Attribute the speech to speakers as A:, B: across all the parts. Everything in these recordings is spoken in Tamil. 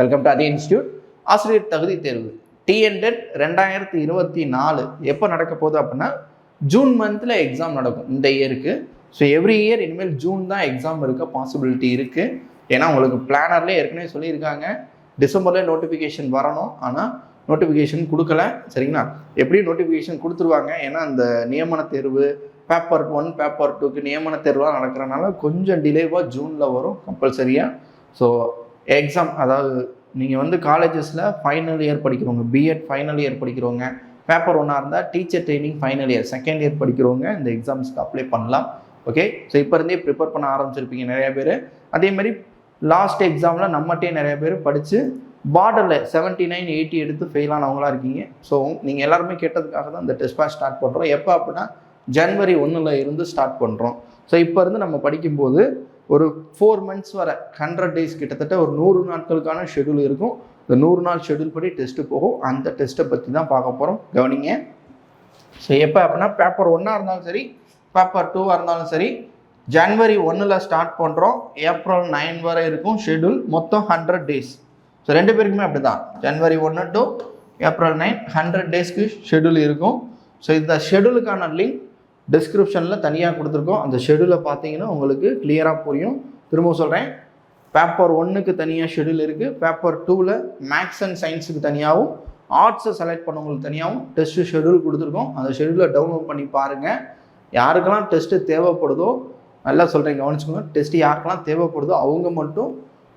A: வெல்கம் டு அதே இன்ஸ்டியூட் ஆசிரியர் தகுதி தேர்வு. டிஎன்டெட் ரெண்டாயிரத்தி இருபத்தி நாலு. எப்போ நடக்க போகுது அப்படின்னா ஜூன் மந்தில் எக்ஸாம் நடக்கும். இந்த இயருக்கு ஸோ எவ்ரி இயர் இனிமேல் ஜூன் தான் எக்ஸாம் இருக்க பாசிபிலிட்டி இருக்குது ஏன்னா உங்களுக்கு பிளானர்லேயே ஏற்கனவே சொல்லியிருக்காங்க. டிசம்பர்லேயே நோட்டிஃபிகேஷன் வரணும். ஆனால் நோட்டிஃபிகேஷன் கொடுக்கல. சரிங்களா? எப்படியும் நோட்டிஃபிகேஷன் கொடுத்துருவாங்க. ஏன்னா அந்த நியமன தேர்வு பேப்பர் ஒன் பேப்பர் டூக்கு நியமன தேர்வுலாம் நடக்கிறனால கொஞ்சம் டிலேவாக ஜூனில் வரும் கம்பல்சரியாக ஸோ எக்ஸாம் அதாவது நீங்கள் வந்து காலேஜஸில் ஃபைனல் இயர் படிக்கிறவங்க பிஎட் ஃபைனல் இயர் படிக்கிறவங்க பேப்பர் ஒன்றா இருந்தால் teacher training final year second year படிக்கிறவங்க இந்த எக்ஸாம்ஸ்க்கு அப்ளை பண்ணலாம். ஓகே ஸோ இப்போ இருந்தே ப்ரிப்பேர் பண்ண ஆரம்பிச்சிருப்பீங்க நிறைய பேர். அதே மாதிரி லாஸ்ட் எக்ஸாமில் நம்மகிட்டே நிறைய பேர் படித்து பார்டரில் செவன்ட்டி நைன் எயிட்டி எடுத்து ஃபெயிலானவங்களா இருக்கீங்க. ஸோ நீங்கள் எல்லாருமே கேட்டதுக்காக தான் இந்த டெஸ்ட் பேட்ச் ஸ்டார்ட் பண்ணுறோம் எப்போ அப்படின்னா ஜனவரி ஒன்றில் இருந்து ஸ்டார்ட் பண்ணுறோம் ஸோ இப்போ இருந்து நம்ம படிக்கும்போது ஒரு ஃபோர் மந்த்ஸ் வர ஹண்ட்ரட் டேஸ் கிட்டத்தட்ட ஒரு நூறு நாட்களுக்கான ஷெடியூல் இருக்கும். இந்த நூறு நாள் ஷெடியூல் படி டெஸ்ட்டு போகும். அந்த டெஸ்ட்டை பற்றி தான் பார்க்க போகிறோம் கவனிங்க. ஸோ எப்போ அப்படின்னா பேப்பர் ஒன்றா இருந்தாலும் சரி பேப்பர் டூவாக இருந்தாலும் சரி ஜனவரி ஒன்றில் ஸ்டார்ட் பண்ணுறோம் ஏப்ரல் நைன் வரை இருக்கும் ஷெடியூல் மொத்தம் ஹண்ட்ரட் டேஸ் ஸோ ரெண்டு பேருக்குமே அப்படி தான் ஜனவரி ஒன்று டு ஏப்ரல் நைன் ஹண்ட்ரட் டேஸ்க்கு ஷெடியூல் இருக்கும். ஸோ இந்த ஷெடியூலுக்கான லிங்க் டிஸ்கிரிப்ஷனில் தனியாக கொடுத்துருக்கோம். அந்த ஷெடியூலை பார்த்தீங்கன்னா உங்களுக்கு கிளியராக புரியும். திரும்ப சொல்கிறேன் பேப்பர் ஒன்றுக்கு தனியாக ஷெடியூல் இருக்குது பேப்பர் டூவில் மேக்ஸ் அண்ட் சயின்ஸுக்கு தனியாகவும் ஆர்ட்ஸை செலக்ட் பண்ணவங்களுக்கு தனியாகவும் டெஸ்ட்டு ஷெடியூல் கொடுத்துருக்கோம். அந்த ஷெடியூலை டவுன்லோட் பண்ணி பாருங்கள் யாருக்கெல்லாம் டெஸ்ட்டு தேவைப்படுதோ நல்லா சொல்கிறேன் கவனிச்சுக்கோங்க. டெஸ்ட்டு யாருக்கெல்லாம் தேவைப்படுதோ அவங்க மட்டும்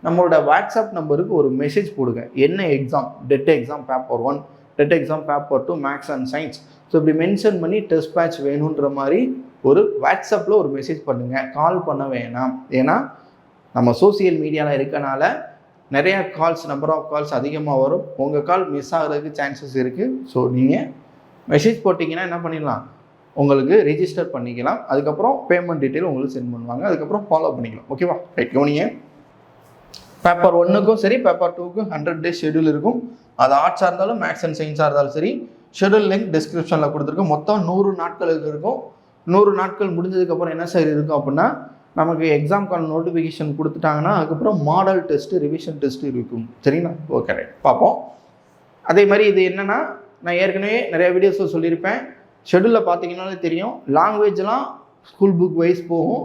A: நம்மளோட வாட்ஸ்அப் நம்பருக்கு ஒரு மெசேஜ் போடுங்க. என்ன exam TET exam paper one TET exam paper two maths and science so இப்படி மென்ஷன் பண்ணி டெஸ்ட் பேட்ச் வேணுன்ற மாதிரி ஒரு வாட்ஸ்அப்பில் ஒரு மெசேஜ் பண்ணுங்கள் கால் பண்ண வேணாம். ஏன்னா நம்ம சோசியல் மீடியாவில் இருக்கனால நிறையா கால்ஸ் நம்பர் ஆஃப் கால்ஸ் அதிகமாக வரும். உங்கள் கால் மிஸ் ஆகிறதுக்கு சான்சஸ் இருக்குது ஸோ நீங்கள் மெசேஜ் போட்டிங்கன்னா என்ன பண்ணிடலாம்? உங்களுக்கு ரிஜிஸ்டர் பண்ணிக்கலாம். அதுக்கப்புறம் பேமெண்ட் டீட்டெயில் உங்களுக்கு சென்ட் பண்ணுவாங்க. அதுக்கப்புறம் ஃபாலோ பண்ணிக்கலாம். ஓகேவா ரைட் கவனிங்க. பேப்பர் ஒன்றுக்கும் சரி பேப்பர் டூக்கும் ஹண்ட்ரட் டேஸ் ஷெடியூல் இருக்கும். அது ஆர்ட்ஸாக இருந்தாலும் மேக்ஸ் அண்ட் சயின்ஸாக இருந்தாலும் சரி ஷெடியூல் லிங்க் டிஸ்கிரிப்ஷனில் கொடுத்துருக்கோம். மொத்தம் நூறு நாட்களுக்கு இருக்கும். நூறு நாட்கள் முடிஞ்சதுக்கப்புறம் என்ன சார் இருக்கும் அப்படின்னா நமக்கு எக்ஸாம்க்கான நோட்டிஃபிகேஷன் கொடுத்துட்டாங்கன்னா அதுக்கப்புறம் மாடல் டெஸ்ட்டு ரிவிஷன் டெஸ்ட்டு இருக்கும். சரிங்களா? ஓகே ரைட் பார்ப்போம். அதே மாதிரி இது என்னென்னா நான் ஏற்கனவே நிறைய வீடியோஸில் சொல்லியிருப்பேன். ஷெடியூலில் பார்த்தீங்கன்னாலே தெரியும். லாங்குவேஜ்லாம் ஸ்கூல் புக் வைஸ் போகும்.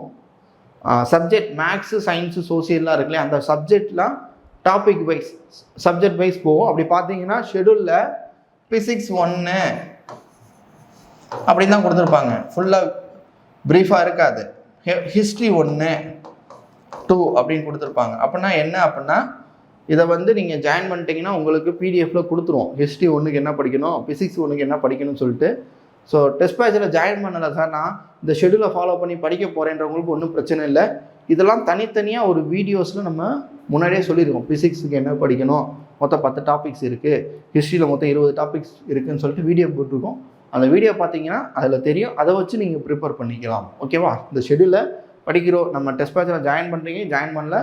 A: சப்ஜெக்ட் மேக்ஸு சயின்ஸு சோசியல்லாம் இருக்குல்லையா? அந்த சப்ஜெக்ட்லாம் டாபிக் வைஸ் சப்ஜெக்ட் வைஸ் போகும் அப்படி பார்த்தீங்கன்னா ஷெடியூலில் ஃபிசிக்ஸ் ஒன்று அப்படின்னு தான் கொடுத்துருப்பாங்க. ஃபுல்லாக ப்ரீஃபாக இருக்காது. ஹிஸ்ட்ரி ஒன்று டூ அப்படின்னு கொடுத்துருப்பாங்க. அப்படின்னா என்ன? அப்படின்னா இதை வந்து நீங்கள் ஜாயின் பண்ணிட்டீங்கன்னா உங்களுக்கு பிடிஎஃப்பில் கொடுத்துருவோம். ஹிஸ்ட்ரி ஒன்றுக்கு என்ன படிக்கணும்? ஃபிசிக்ஸ் ஒன்றுக்கு என்ன படிக்கணும்னு சொல்லிட்டு ஸோ டெஸ்ட் பேட்சில் ஜாயின் பண்ணலை சார் நான் இந்த ஷெடியூலை ஃபாலோ பண்ணி படிக்க போகிறேன்றவங்களுக்கு ஒன்றும் பிரச்சனை இல்லை. இதெல்லாம் தனித்தனியாக ஒரு வீடியோஸில் நம்ம முன்னாடியே சொல்லியிருக்கோம். ஃபிசிக்ஸுக்கு என்ன படிக்கணும்? மொத்தம் பத்து டாபிக்ஸ் இருக்குது ஹிஸ்ட்ரியில் மொத்தம் இருபது டாபிக்ஸ் இருக்குதுன்னு சொல்லிட்டு வீடியோ போட்டிருக்கோம். அந்த வீடியோ பார்த்தீங்கன்னா அதில் தெரியும். அதை வச்சு நீங்கள் ப்ரிப்பேர் பண்ணிக்கலாம். ஓகேவா இந்த ஷெடியூலை படிக்கிறோம். நம்ம டெஸ்ட் பேட்சில் ஜாயின் பண்ணுறீங்க ஜாயின் பண்ணல.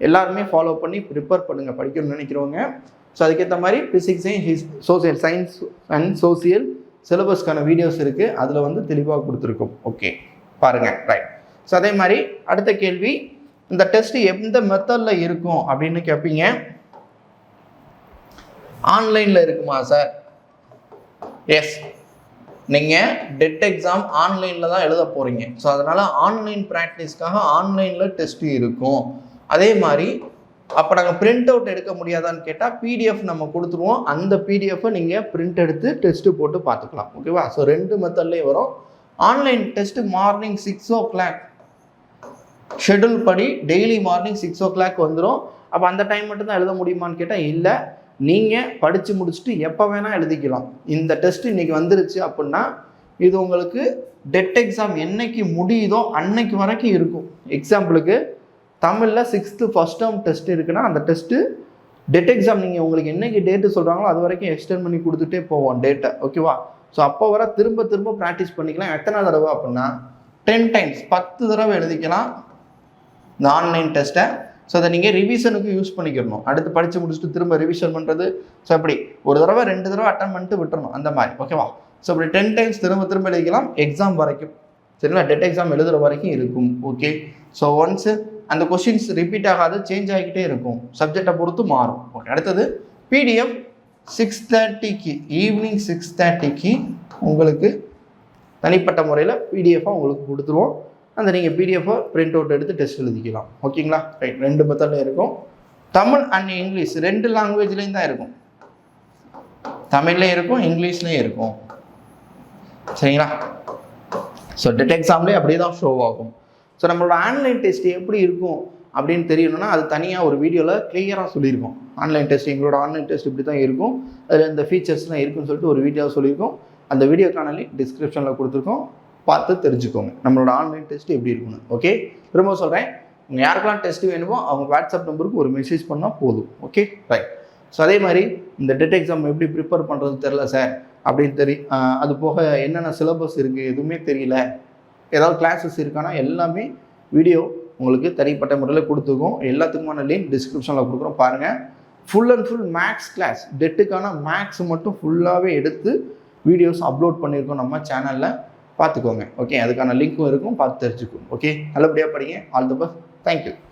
A: எல்லாருமே ஃபாலோ பண்ணி ப்ரிப்பேர் பண்ணுங்கள் படிக்கணும்னு நினைக்கிறவங்க. ஸோ அதுக்கேற்ற மாதிரி ஃபிசிக்ஸையும் ஹிஸ் சோசியல் சயின்ஸ் அண்ட் சோசியல் சிலபஸ்க்கான வீடியோஸ் இருக்குது அதில் வந்து தெளிவாக கொடுத்துருக்கோம். ஓகே பாருங்கள் ரைட் ஸோ அதே மாதிரி அடுத்த கேள்வி இந்த டெஸ்ட் எந்த மெத்தடில் இருக்கும் அப்படின்னு கேட்பீங்க ஆன்லைனில் இருக்குமா சார் எஸ் நீங்கள் டெட் எக்ஸாம் ஆன்லைனில் தான் எழுத போகிறீங்க ஸோ அதனால் ஆன்லைன் ப்ராக்டிஸ்க்காக ஆன்லைனில் டெஸ்ட்டு இருக்கும். அதே மாதிரி அப்போ நாங்கள் பிரிண்ட் அவுட் எடுக்க முடியாதான்னு கேட்டால் பிடிஎஃப் நம்ம கொடுத்துருவோம். அந்த பிடிஎஃப்பை நீங்கள் பிரிண்ட் எடுத்து டெஸ்ட்டு போட்டு பார்த்துக்கலாம். ஓகேவா ஸோ ரெண்டு மெத்தட்லேயும் வரும். Online test morning six o'clock schedule படி daily morning six o'clock வந்துடும் அப்போ அந்த டைம் மட்டும்தான் எழுத முடியுமான்னு கேட்டால் இல்லை. நீங்கள் படித்து முடிச்சுட்டு எப்போ வேணால் எழுதிக்கலாம். இந்த டெஸ்ட் இன்றைக்கி வந்துருச்சு அப்படின்னா இது உங்களுக்கு டெட் எக்ஸாம் என்னைக்கு முடியுதோ அன்னைக்கு வரைக்கும் இருக்கும். எக்ஸாம்பிளுக்கு தமிழில் சிக்ஸ்த்து ஃபஸ்ட் டேர்ம் டெஸ்ட் இருக்குன்னா அந்த டெஸ்ட்டு டெட் எக்ஸாம் நீங்கள் உங்களுக்கு என்னைக்கு டேட்டு சொல்கிறாங்களோ அது வரைக்கும் எக்ஸ்டெண்ட் பண்ணி கொடுத்துட்டே போவோம் டேட்டை ஓகேவா ஸோ அப்போ வர திரும்ப திரும்ப ப்ராக்டிஸ் பண்ணிக்கலாம். எத்தனை தடவை அப்படின்னா டென் டைம்ஸ் பத்து தடவை எழுதிக்கலாம். இந்த ஆன்லைன் டெஸ்ட்டை ஸோ அதை நீங்கள் ரிவிஷனுக்கு யூஸ் பண்ணிக்கிறணும் அடுத்து படித்து முடிச்சுட்டு திரும்ப ரிவிஷன் பண்ணுறது ஸோ அப்படி ஒரு தடவை ரெண்டு தடவை அட்டன் பண்ணிட்டு விட்டுறணும். அந்த மாதிரி. ஓகேவா ஸோ அப்படி டென் டைம்ஸ் திரும்ப திரும்ப எழுதிக்கலாம். எக்ஸாம் வரைக்கும். சரிங்களா? டெட் எக்ஸாம் எழுதுகிற வரைக்கும் இருக்கும். ஓகே ஸோ ஒன்ஸு அந்த கொஷின்ஸ் ரிப்பீட் ஆகாது சேஞ்ச் ஆகிக்கிட்டே இருக்கும். சப்ஜெக்டை பொறுத்து மாறும். ஓகே அடுத்தது பிடிஎஃப் சிக்ஸ் தேர்ட்டிக்கு ஈவினிங் சிக்ஸ் தேர்ட்டிக்கு உங்களுக்கு தனிப்பட்ட முறையில் பிடிஎஃபாக உங்களுக்கு கொடுத்துருவோம். அந்த நீங்கள் பிடிஎஃபை பிரிண்ட் அவுட் எடுத்து டெஸ்ட் எழுதிக்கலாம். ஓகேங்களா ரைட் ரெண்டு மெத்தடில் இருக்கும். தமிழ் அண்ட் இங்கிலீஷ் ரெண்டு லாங்குவேஜ்லேயும் தான் இருக்கும். தமிழ்லேயும் இருக்கும் இங்கிலீஷ்லேயும் இருக்கும். சரிங்களா? ஸோ டெட் எக்ஸாம்லேயே அப்படியே தான் ஷோ ஆகும். ஸோ நம்மளோட ஆன்லைன் டெஸ்ட் எப்படி இருக்கும் அப்படின்னு தெரியணும்னா அது தனியாக ஒரு வீடியோவில் கிளியராக சொல்லியிருக்கோம். ஆன்லைன் டெஸ்ட் எங்களோட ஆன்லைன் டெஸ்ட் இப்படி தான் இருக்கும். அதில் இந்த ஃபீச்சர்ஸ்லாம் இருக்குன்னு சொல்லிட்டு ஒரு வீடியோ சொல்லியிருக்கோம். அந்த வீடியோ லிங்க் டிஸ்கிரிப்ஷனில் கொடுத்துருக்கோம். பார்த்து தெரிஞ்சுக்கோங்க. நம்மளோட ஆன்லைன் டெஸ்ட் எப்படி இருக்குன்னு ஓகே திரும்ப சொல்கிறேன் உங்கள் யாருக்கெல்லாம் டெஸ்ட் வேணுமோ அவங்க வாட்ஸ்அப் நம்பருக்கு ஒரு மெசேஜ் பண்ணால் போதும். ஓகே ரைட் ஸோ அதே மாதிரி இந்த டெட் எக்ஸாம் எப்படி ப்ரிப்பேர் பண்ணுறது தெரில சார் அப்படின்னு தெரி அது போக என்னென்ன சிலபஸ் இருக்குது எதுவுமே தெரியல. ஏதாவது கிளாஸஸ் இருக்கானா எல்லாமே வீடியோ உங்களுக்கு தனிப்பட்ட முறையில் கொடுத்துருக்கோம். எல்லாத்துக்குமான லிங்க் டிஸ்கிரிப்ஷனில் கொடுக்குறோம். பாருங்கள் full and full maths class டெட்டுக்கான maths மட்டும் ஃபுல்லாகவே எடுத்து வீடியோஸ் அப்லோட் பண்ணியிருக்கோம் நம்ம சேனலில் பார்த்துக்கோங்க. ஓகே அதுக்கான லிங்க்கும் இருக்கும். பார்த்து தெரிஞ்சுக்கும் ஓகே நல்லபடியாக படிங்க. All the best thank you